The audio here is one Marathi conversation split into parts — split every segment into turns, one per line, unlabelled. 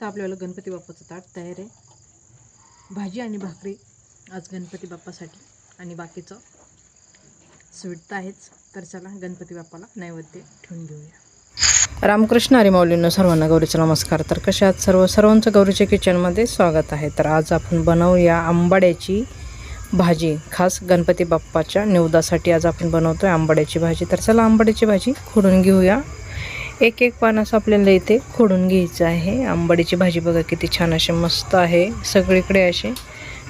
तर आपल्याला गणपती बाप्पाचं ताट तयार आहे. भाजी आणि भाकरी आज गणपती बाप्पासाठी आणि बाकीचं स्वीट तर आहेच. तर चला गणपती बाप्पाला नैवेद्य ठेवून घेऊया. रामकृष्ण हरी सर्वांना गौरीचा नमस्कार. तर कशा आज सर्व? सर्वांचं गौरीच्या किचनमध्ये स्वागत आहे. तर आज आपण बनवूया आंबाड्याची भाजी. खास गणपती बाप्पाच्या निवदासाठी आज आपण बनवतो आहे आंबाड्याची भाजी. तर चला आंबाड्याची भाजी खोडून घेऊया. एक एक पान असं आपल्याला इथे खोडून घ्यायचं आहे. आंबाडीची भाजी बघा किती छान अशी मस्त आहे. सगळीकडे अशी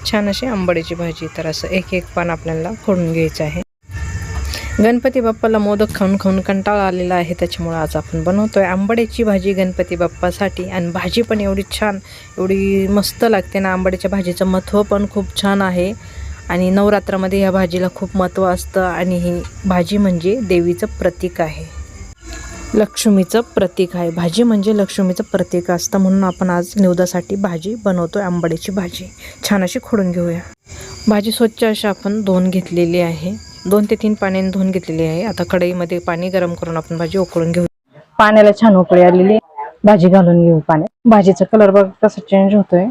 छान अशी आंबाडीची भाजी. तर असं एक एक पान आपल्याला खोडून घ्यायचं आहे. गणपती बाप्पाला मोदक खाऊन खाऊन कंटाळा आलेला आहे. त्याच्यामुळं आज आपण बनवतोय आंबाड्याची भाजी गणपती बाप्पासाठी. आणि भाजी पण एवढी छान एवढी मस्त लागते ना. आंबाड्याच्या भाजीचं महत्त्व पण खूप छान आहे. आणि नवरात्रामध्ये या भाजीला खूप महत्त्व असतं. आणि ही भाजी म्हणजे देवीचं प्रतीक आहे. लक्ष्मीचं प्रतीक आहे. भाजी म्हणजे लक्ष्मीचं प्रतीक असतं म्हणून आपण आज निवदासाठी भाजी बनवतो आंबाडीची भाजी. छान अशी खोडून घेऊया. भाजी स्वच्छ अशी आपण धुवून घेतलेली आहे. दोन ते तीन पाण्याने धुवून घेतलेली आहे. आता कढईमध्ये पाणी गरम करून आपण भाजी उकळून घेऊ. पाण्याला छान उकळी आलेली आहे. भाजी घालून घेऊ पाण्यात भाजीचा कलर बघ कसा चेंज होतोय.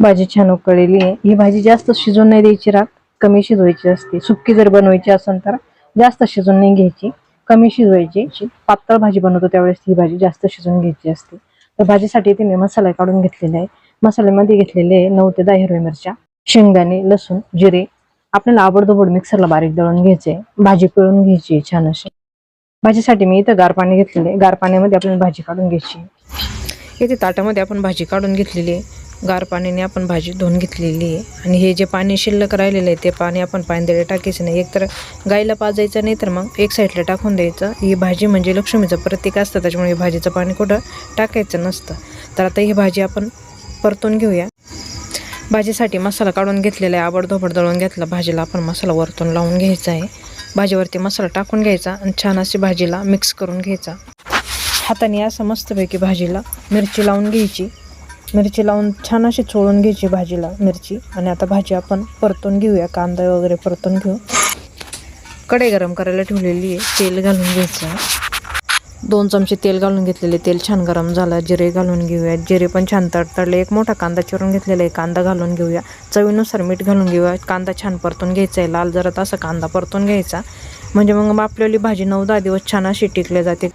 भाजी छान उकळलेली आहे. ही भाजी जास्त शिजून नाही द्यायची रात. कमी शिजवायची असते. सुक्की जर बनवायची असेल तर जास्त शिजून नाही घ्यायची. कमी शिजवायची. पातळ भाजी बनवतो त्यावेळेस ही भाजी जास्त शिजून घ्यायची असते. तर भाजीसाठी इथे मी मसाला काढून घेतलेला आहे मसाल्यामध्ये घेतलेले आहे नऊ ते दहा हिरव्या मिरच्या शेंगदाणे लसूण जिरे. आपल्याला आवडदोबड मिक्सरला बारीक दळून घ्यायचे. भाजी पिळून घ्यायची छान अशी. भाजीसाठी मी इथं गार पाणी घेतलेले आहे. गार पाण्यामध्ये आपल्याला भाजी काढून घ्यायची. इथे ताटामध्ये आपण भाजी काढून घेतलेली आहे. गार पाण्याने आपण भाजी धुवून घेतलेली आहे. आणि हे जे पाणी शिल्लक राहिलेलं आहे ते पाणी आपण पाण्यात टाकायचं नाही. एकतर गाईला पाजायचं नाही तर मग एक साईडला टाकून द्यायचं. ही भाजी म्हणजे लक्ष्मीचं प्रतीक असतं त्याच्यामुळे भाजीचं पाणी कुठं टाकायचं नसतं. तर आता ही भाजी आपण परतून घेऊया. भाजीसाठी मसाला काढून घेतलेला आहे. आबडधोबड दळून घेतला. भाजीला आपण मसाला वरतून लावून घ्यायचा आहे. भाजीवरती मसाला टाकून घ्यायचा आणि छान अशी भाजीला मिक्स करून घ्यायचा. हाताने असं मस्तपैकी भाजीला मिरची लावून घ्यायची. मिरची लावून छान अशी चोळून घ्यायची भाजीला मिरची. आणि आता भाजी आपण परतून घेऊया. कांदा वगैरे परतून घेऊ. कढई गरम करायला ठेवलेली आहे. तेल घालून घ्यायचं. दोन चमचे तेल घालून घेतलेले. तेल छान गरम झालं. जिरे घालून घेऊया. जिरे पण छान तडतडले. एक मोठा कांदा चिरून घेतलेला आहे. कांदा घालून घेऊया. चवीनुसार मीठ घालून घेऊया. कांदा छान परतून घ्यायचा आहे. लाल जरा असा कांदा परतून घ्यायचा. म्हणजे मग आपल्याली भाजी नऊ दहा दिवस छान अशी टिकले जाते.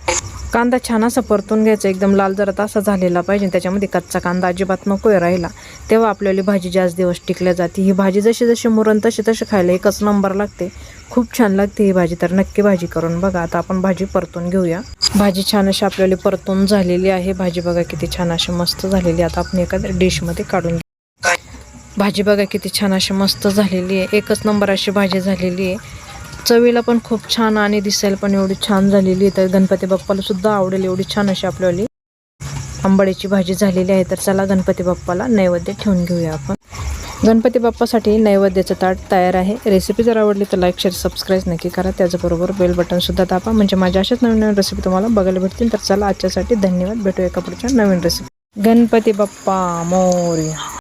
कांदा छान असा परतून घ्यायचा एकदम लाल जरा असा झालेला पाहिजे त्याच्यामध्ये कच्चा कांदा अजिबात नको आहे राहिला. तेव्हा आपल्याला भाजी जास्त दिवस टिकल्या जाते. ही भाजी जशी जशी मुरण तशी तशी खायला एकच नंबर लागते. खूप छान लागते ही भाजी. तर नक्की भाजी करून बघा. आता आपण भाजी परतून घेऊया. भाजी छान अशी आपल्याला परतून झालेली आहे. भाजी बघा किती छान अशी मस्त झालेली आता आपण एखाद्या डिशमध्ये काढून घेऊ. भाजी बघा किती छान अशी मस्त झालेली आहे. एकच नंबर अशी भाजी झालेली आहे. चवीला पण खूप छान आणि दिसायला पण एवढी छान झालेली तर गणपती बाप्पाला सुद्धा आवडेल एवढी छान अशी आपल्याली आंबाडीची भाजी झालेली आहे. तर चला गणपती बाप्पाला नैवेद्य ठेवून घेऊया आपण. गणपती बाप्पासाठी नैवेद्याचं ताट तयार आहे. रेसिपी जर आवडली तर लाईक शेअर सबस्क्राईब नक्की करा. त्याचबरोबर बेल बटनसुद्धा दाबा. म्हणजे माझ्या अशाच नवीन नवीन रेसिपी तुम्हाला बघायला भेटतील. तर चला आजच्यासाठी धन्यवाद. भेटूया एका पुढच्या नवीन रेसिपी गणपती बाप्पा मोर्या.